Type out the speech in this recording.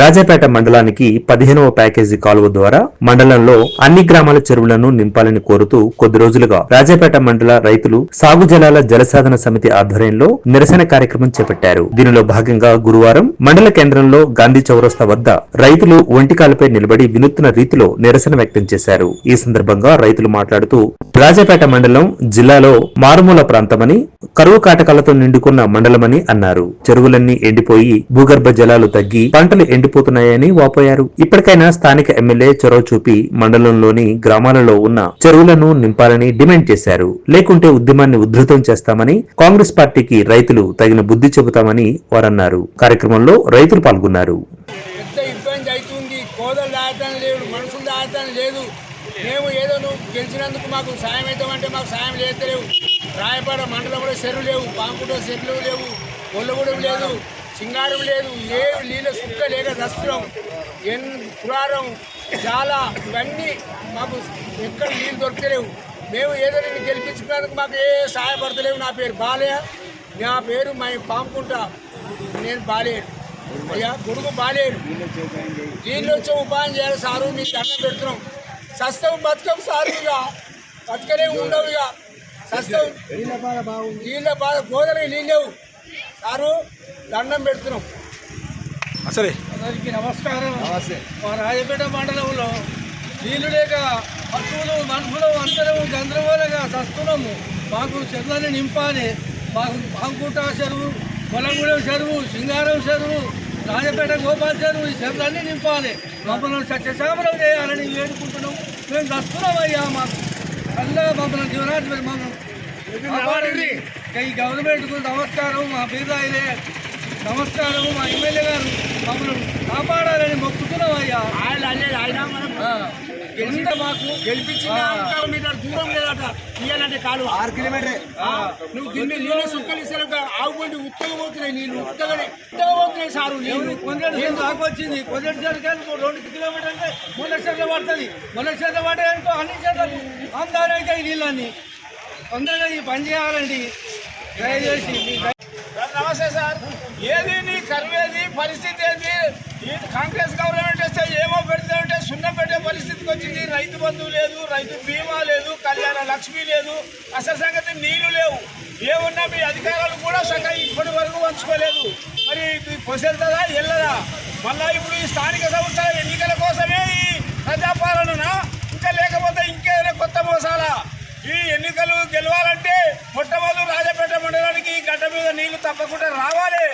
రాజాపేట మండలానికి పదిహేనవ ప్యాకేజీ కాలువ ద్వారా మండలంలో అన్ని గ్రామాల చెరువులను నింపాలని కోరుతూ కొద్ది రోజులుగా రాజాపేట మండల రైతులు సాగు జలాల జలసాధన సమితి ఆధ్వర్యంలో నిరసన కార్యక్రమం చేపట్టారు. దీనిలో భాగంగా గురువారం మండల కేంద్రంలో గాంధీ చౌరస్తా వద్ద రైతులు ఒంటికాలపై నిలబడి వినూత్న రీతిలో నిరసన వ్యక్తం చేశారు. ఈ సందర్భంగా రైతులు మాట్లాడుతూ రాజాపేట మండలం జిల్లాలో మారుమూల ప్రాంతమని కరువు కాటకాలతో నిండుకున్న మండలమని అన్నారు. చెరువులన్నీ ఎండిపోయి భూగర్భ జలాలు తగ్గి పంటలు ఎండిపోతున్నాయని వాపోయారు. ఇప్పటికైనా స్థానిక ఎమ్మెల్యే చొరవ చూపి మండలంలోని గ్రామాలలో ఉన్న చెరువులను నింపాలని డిమాండ్ చేశారు. లేకుంటే ఉద్యమాన్ని ఉధృతం చేస్తామని కాంగ్రెస్ పార్టీకి రైతులు తగిన బుద్ధి చెబుతామని వారన్నారు. కార్యక్రమంలో రైతులు పాల్గొన్నారు. మేము ఏదో నువ్వు గెలిచినందుకు మాకు సాయం అవుతామంటే మాకు సాయం లేవు రాయపాడ మండలం కూడా చెరువు లేవు బాంకుట చెరువులు లేవు ఒళ్ళగూడెం లేదు. సింగారం లేదు లేవు నీళ్ళ సుక్క లేక రస్త్రం ఎన్ పురారం చాలా ఇవన్నీ మాకు ఎక్కడ నీళ్ళు దొరకలేవు. మేము ఏదో నిన్ను మాకు ఏ సహాయపడతలేవు నా పేరు బాలయ్య. నా పేరు మా పాముకుంటా. నేను బాలేడు అయ్యా గొడుగు బాలేడు నీళ్ళు వచ్చే ఉపాయం చేయాలి సారు మీకు దండం పెడుతున్నాం. సస్తం బతుకం సారు ఇక. బతకలే ఉండవు ఇక. సస్తం. నీళ్ళ బాధ గోదలకి నీళ్ళు లేవు. సారు దండం పెడుతున్నాం. సరే. అందరికీ నమస్కారం. మా రాజపేట మండలంలో నీళ్ళు లేక పశువులు మనుషులు అందరము గందరగోళంగా చస్తున్నాము. మాకు చెరువులని నింపాలి. మాకు బాంకుట చెరువు పొలంగూడెం చెరువు సింగారం చెరువు రాజపేట గోపాల్ చెరువు ఈ చెరువులన్నీ నింపాలి. మమ్మల్ని సత్యశామలం చేయాలని వేడుకుంటున్నాం. మేము చస్తున్నాం అయ్యా మాకు. అందరూ మమ్మల్ని జీవనాన్ని మమ్మల్ని. ఈ గవర్నమెంట్కు నమస్కారం మా బీదాయిలే. నమస్కారం మా ఎమ్మెల్యే గారు మమ్మల్ని కాపాడాలని మొక్కుతున్నాం అయ్యా ఆరు కిలోమీటర్. నువ్వు గిన్నె నీళ్ళు సుక్కలు ఇస్తారు ఆగుపోయి ఉత్తగా పోతున్నాయి నీళ్ళు ఉత్తగానే ఉత్తగా పోతున్నాయి సారు నీళ్ళు. కొందరు నీళ్ళు దాకా వచ్చింది కొందరు చెరుకు రెండు కిలోమీటర్లు అంటే మొన్న చెట్ల పడుతుంది. మొన్న చెట్ల పడ్డాయనుకో అన్ని చెట్లకు ఆందాలు అవుతాయి నీళ్ళన్నీ. తొందరగా ఈ పని చేయాలండి. నమస్తే సార్. ఏది నీ కరువేది పరిస్థితి ఏది? కాంగ్రెస్ గవర్నమెంట్ వస్తే ఏమో పెడితే ఉంటే సున్నం పెట్టే పరిస్థితికి వచ్చింది. రైతు బంధువు లేదు రైతు బీమా లేదు కళ్యాణ లక్ష్మి లేదు. అసలు సంగతి నీళ్ళు లేవు. ఏమున్నా మీ అధికారులు కూడా సగం ఇప్పటి వరకు పంచుకోలేదు. మరి కొసెళ్తుందా వెళ్ళదా మళ్ళా ఇప్పుడు ఈ స్థానిక సంస్థల ఎన్నికల కోసమే ఈ ప్రజాపాలననా? ఇంకా లేకపోతే ఇంకేదైనా కొత్త మోసాలా? ఈ ఎన్నికలు గెలవాలంటే మొట్టమొదటి రాజపేట గడ్డ మీద నీళ్ళు తప్పకుండా రావాలి.